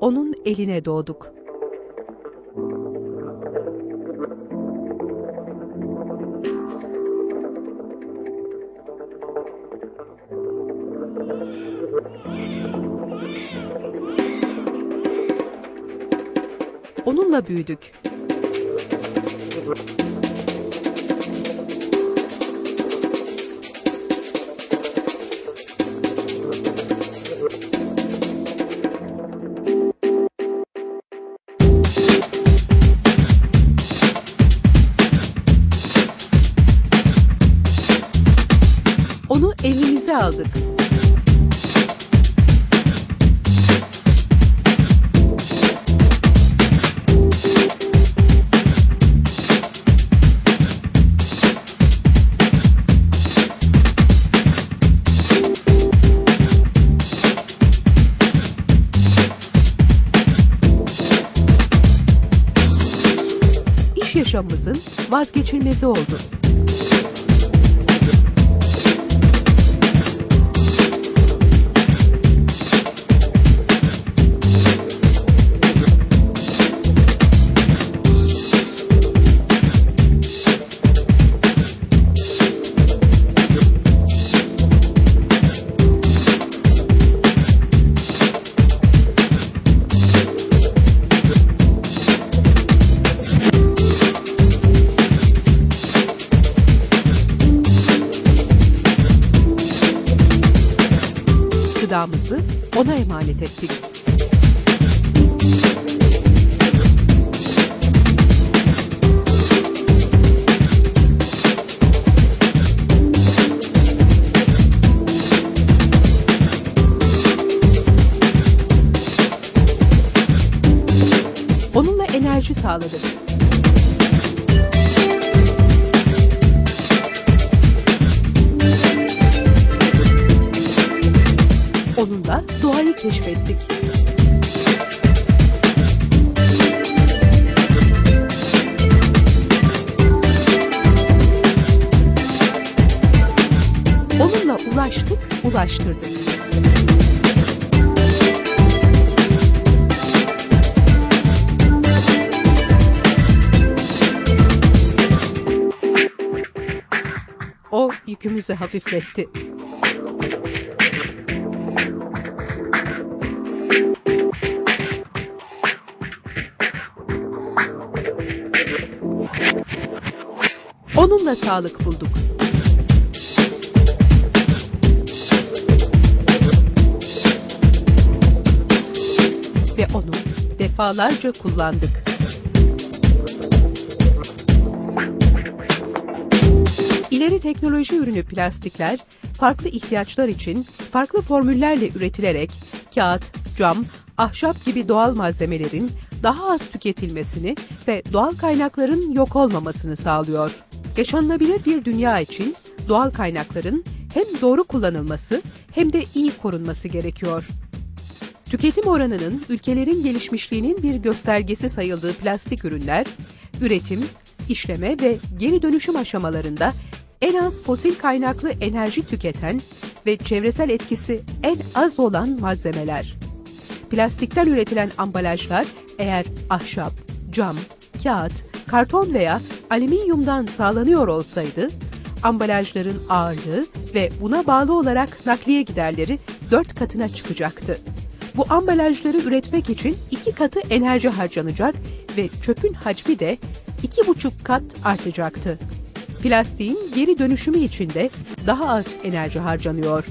onun eline doğduk. Onunla büyüdük. Aldık. Yaşamımızın vazgeçilmezi oldu. Gıdamızı ona emanet ettik. Onunla enerji sağladık. Onunla doğayı keşfettik. Onunla ulaştık, ulaştırdık. O yükümüzü hafifletti. Onunla sağlık bulduk. Ve onu defalarca kullandık. İleri teknoloji ürünü plastikler farklı ihtiyaçlar için farklı formüllerle üretilerek kağıt, cam, ahşap gibi doğal malzemelerin daha az tüketilmesini ve doğal kaynakların yok olmamasını sağlıyor. Yaşanılabilir bir dünya için doğal kaynakların hem doğru kullanılması hem de iyi korunması gerekiyor. Tüketim oranının ülkelerin gelişmişliğinin bir göstergesi sayıldığı plastik ürünler, üretim, işleme ve geri dönüşüm aşamalarında en az fosil kaynaklı enerji tüketen ve çevresel etkisi en az olan malzemeler. Plastikten üretilen ambalajlar eğer ahşap, cam, kağıt, karton veya alüminyumdan sağlanıyor olsaydı, ambalajların ağırlığı ve buna bağlı olarak nakliye giderleri 4 katına çıkacaktı. Bu ambalajları üretmek için iki katı enerji harcanacak ve çöpün hacmi de iki buçuk kat artacaktı. Plastiğin geri dönüşümü için de daha az enerji harcanıyor.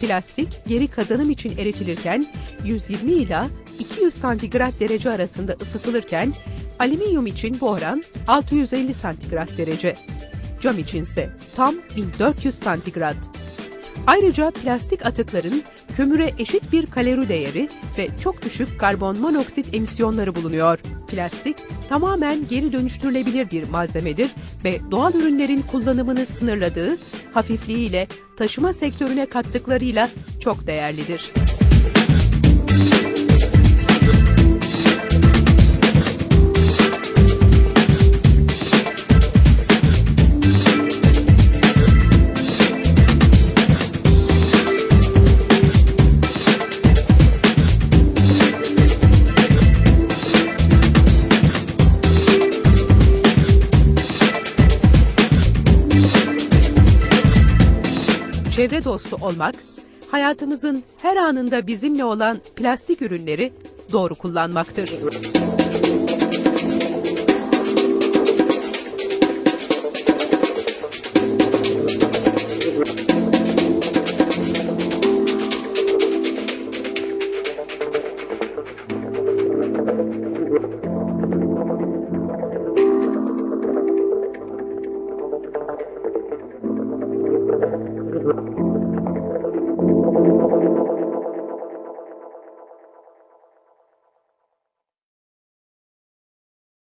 Plastik geri kazanım için eritilirken 120 ila 200 santigrat derece arasında ısıtılırken alüminyum için bu oran 650 santigrat derece. Cam içinse tam 1400 santigrat. Ayrıca plastik atıkların kömüre eşit bir kalori değeri ve çok düşük karbon monoksit emisyonları bulunuyor. Plastik tamamen geri dönüştürülebilir bir malzemedir ve doğal ürünlerin kullanımını sınırladığı hafifliğiyle taşıma sektörüne kattıklarıyla çok değerlidir. çevre dostu olmak, hayatımızın her anında bizimle olan plastik ürünleri doğru kullanmaktır. Müzik